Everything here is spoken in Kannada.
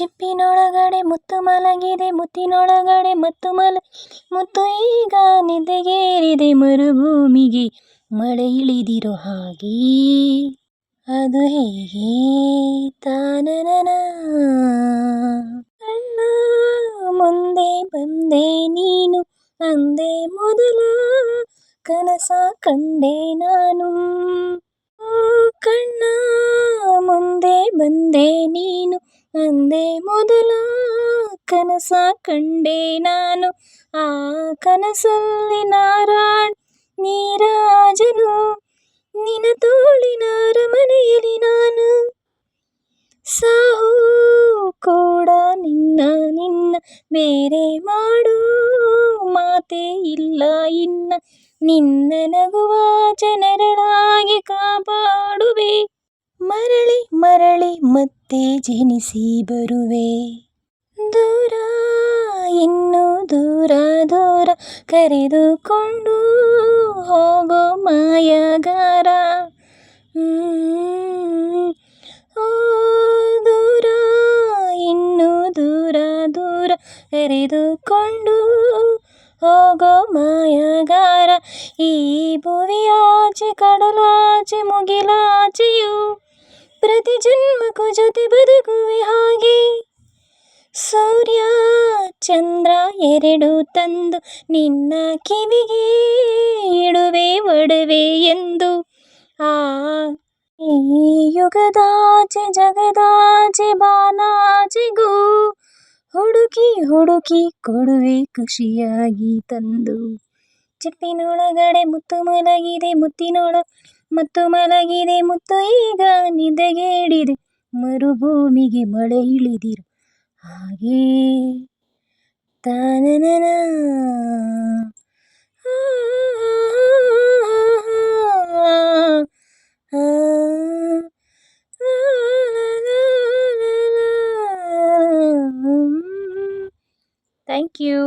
ಚಿಪ್ಪಿನೊಳಗಡೆ ಮುತ್ತು ಮಲಗಿದೆ, ಮುತ್ತಿನೊಳಗಡೆ ಮತ್ತು ಮಲ, ಮುತ್ತು ಈಗ ನಿದ್ದೆಗೇರಿದೆ ಮರುಭೂಮಿಗೆ. ಮಳೆ ಇಳಿದಿರೋ ಹಾಗೆ. ಅದು ಹೇಗೆ? ತಾನನ ಅಣ್ಣ, ಮುಂದೆ ಬಂದೆ ನೀನು, ಅಂದೆ ಮೊದಲ ಕನಸ ಕಂಡೆ ನಾನು. ಅಂದೆ ಮೊದಲ ಕನಸ ಕಂಡೆ ನಾನು. ಆ ಕನಸಲ್ಲಿ ನಾರಾಯಣ್ ನೀರಾಜನು. ನಿನ ತೋಳಿನ ಅರಮನೆಯಲ್ಲಿ ನಾನು. ಸಾಹು ಕೂಡ ನಿನ್ನ ನಿನ್ನ ಬೇರೆ ಮಾಡೋ ಮಾತೇ ಇಲ್ಲ ಇನ್ನ. ನಿನ್ನ ನಗುವ ಜನರಳಾಗಿ ಕಾಪಾಡುವೆ. ಮರಳಿ ಮರಳಿ ಮತ್ತೆ ಜನಿಸಿ ಬರುವೆ. ದೂರ, ಇನ್ನು ದೂರ ದೂರ ಕರೆದುಕೊಂಡು ಹೋಗೋ ಮಾಯಗಾರ. ದೂರ, ಇನ್ನು ದೂರ ದೂರ ಕರೆದುಕೊಂಡು ಹೋಗೋ ಮಾಯಗಾರ. ಈ ಭುವಿಯಾಚೆ, ಕಡಲಾಚೆ, ಮುಗಿಲಾಚೆಯು ಜೊತೆ ಬದುಕುವೆ ಹಾಗೆ. ಸೂರ್ಯ, ಚಂದ್ರ ಎರಡು ತಂದು ನಿನ್ನ ಕಿವಿಗೆ ಇಡುವೆ ಒಡವೆ ಎಂದು. ಆ, ಈ ಯುಗದಾಚೆ ಜಗದಾಚೆ ಬಾನಾಚೆಗೂ ಹುಡುಕಿ ಹುಡುಕಿ ಕೊಡುವೆ ಖುಷಿಯಾಗಿ ತಂದು. ಚಿಪ್ಪಿನೊಳಗಡೆ ಮುತ್ತು ಮಲಗಿದೆ, ಮುತ್ತಿನೊಳ, ಮತ್ತು ಮಲಗಿದೆ, ಮುತ್ತು ಈಗ ನಿದ್ದೆಗೇಡಿದೆ. ಮರುಭೂಮಿಗೆ ಮಳೆ ಇಳಿದಿರು ಹಾಗೆ ತಾನನನ ಆ, ಆ, ಆ, ಥ್ಯಾಂಕ್ ಯು